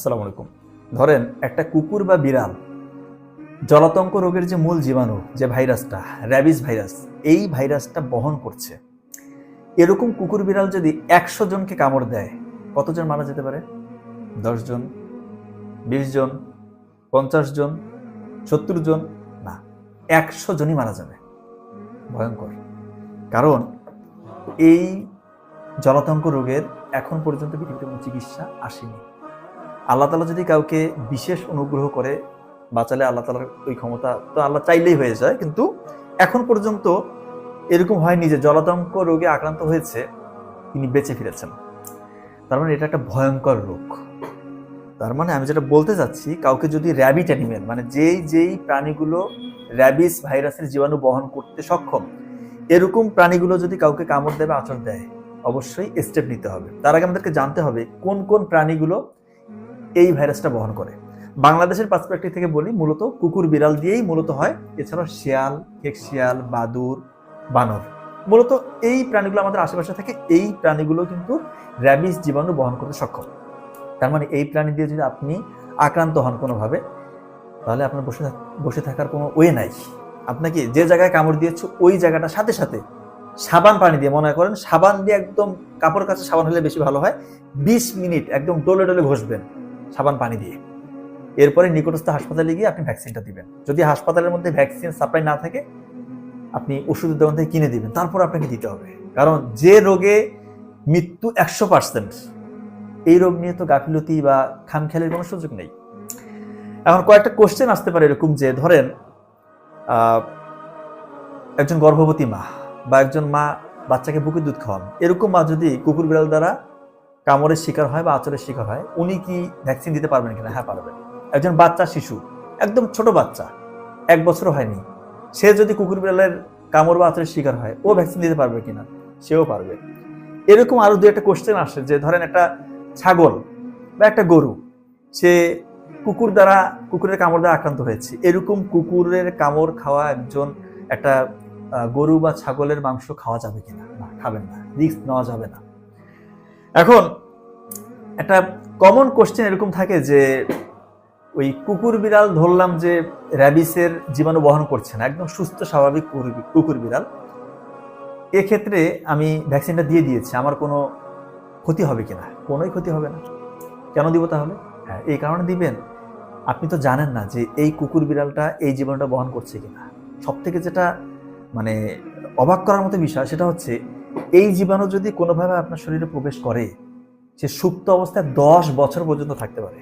আসসালামু আলাইকুম। ধরেন একটা কুকুর বা বিড়াল, জলাতঙ্ক রোগের যে মূল জীবাণু, যে ভাইরাসটা, র্যাবিস ভাইরাস, এই ভাইরাসটা বহন করছে। এরকম কুকুর বিড়াল যদি একশো জনকে কামড় দেয়, কতজন মারা যেতে পারে? দশ জন, বিশ জন, পঞ্চাশ জন, সত্তর জন? না, একশো জনই মারা যাবে। ভয়ঙ্কর। কারণ এই জলাতঙ্ক রোগের এখন পর্যন্ত পৃথিবীতে কোনো চিকিৎসা আসেনি। আল্লাহ তালা যদি কাউকে বিশেষ অনুগ্রহ করে বাঁচালে আল্লাহ তালার ওই ক্ষমতা তো আল্লাহ চাইলেই হয়ে যায়, কিন্তু এখন পর্যন্ত এরকম হয়নি যে জলাতঙ্ক রোগে আক্রান্ত হয়েছে, তিনি বেঁচে ফিরেছেন। তার মানে এটা একটা ভয়ঙ্কর রোগ। তার মানে আমি যেটা বলতে চাচ্ছি, কাউকে যদি র্যাবিট অ্যানিমেল মানে যেই যেই প্রাণীগুলো র্যাবিস ভাইরাসের জীবাণু বহন করতে সক্ষম, এরকম প্রাণীগুলো যদি কাউকে কামড় দেবে আচর দেয়, অবশ্যই স্টেপ নিতে হবে। তার আগে আমাদেরকে জানতে হবে কোন কোন প্রাণীগুলো এই ভাইরাসটা বহন করে। বাংলাদেশের পার্সপেক্টিভ থেকে বলি, মূলত কুকুর বিড়াল দিয়েই মূলত হয়, এছাড়াও শিয়াল শিয়াল, বাদুর, বানর। মূলত এই প্রাণীগুলো আমাদের আশেপাশে থাকে, এই প্রাণীগুলো কিন্তু র্যাবিস জীবাণু বহন করতে সক্ষম। তার মানে এই প্রাণী দিয়ে যদি আপনি আক্রান্ত হন কোনোভাবে, তাহলে আপনার বসে বসে থাকার কোনো ওয়ে নাই। আপনাকে যে জায়গায় কামড় দিয়েছে, ওই জায়গাটা সাথে সাথে সাবান পানি দিয়ে, মনে করেন সাবান দিয়ে একদম কাপড় কাছে সাবান হলে বেশি ভালো হয়, বিশ মিনিট একদম ডলে ডলে ঘষবেন। সাবান পানি দিয়ে। এরপরে নিকটস্থ হাসপাতালে গিয়ে আপনি ভ্যাকসিনটা দিবেন। যদি হাসপাতালের মধ্যে ভ্যাকসিন সাপ্লাই না থাকে, আপনি ওষুধের দোকান থেকে কিনে দিবেন। তারপর আপনাকে দিতে হবে। কারণ যে রোগে মৃত্যু একশো পার্সেন্ট এই রোগ নিয়ে তো গাফিলতি বা খামখেয়ালির কোনো সুযোগ নেই। এখন কয়েকটা কোশ্চেন আসতে পারে এরকম যে, ধরেন একজন গর্ভবতী মা বা একজন মা বাচ্চাকে বুকের দুধ খাওয়ান। এরকম মা যদি কুকুর বিড়াল দ্বারা কামড়ের শিকার হয় বা আচরের শিকার হয়, উনি কি ভ্যাকসিন দিতে পারবেন কিনা? হ্যাঁ পারবেন। একজন বাচ্চা, শিশু, একদম ছোট বাচ্চা, এক বছর হয়নি। সে যদি কুকুর বিড়ালের কামড় বা আচরের শিকার হয়, ও ভ্যাকসিন দিতে পারবে কিনা? সেও পারবে। এরকম আরও দু একটা কোশ্চেন আসে, যে ধরেন একটা ছাগল বা একটা গরু, সে কুকুর দ্বারা, কুকুরের কামড় দ্বারা আক্রান্ত হয়েছে। এরকম কুকুরের কামড় খাওয়া একজন একটা গরু বা ছাগলের মাংস খাওয়া যাবে কিনা? না, খাবেন না। রিস্ক নেওয়া যাবে না। এখন একটা কমন কোশ্চেন এরকম থাকে যে ওই কুকুর বিড়াল ধরলাম যে র্যাবিসের জীবাণু বহন করছে না, একদম সুস্থ, স্বাভাবিক কুকুর- বিড়াল। এক্ষেত্রে আমি ভ্যাকসিনটা দিয়ে দিয়েছি, আমার কোনো ক্ষতি হবে কিনা? কোনোই ক্ষতি হবে না। কেন দিব তাহলে? হ্যাঁ এই কারণে দিবেন। আপনি তো জানেন না যে এই কুকুর বিড়ালটা এই জীবাণুটা বহন করছে কিনা। সব থেকে যেটা মানে অবাক করার মতো বিষয় সেটা হচ্ছে এই জীবাণু যদি কোনোভাবে আপনার শরীরে প্রবেশ করে, সে সুপ্ত অবস্থায় দশ বছর পর্যন্ত থাকতে পারে।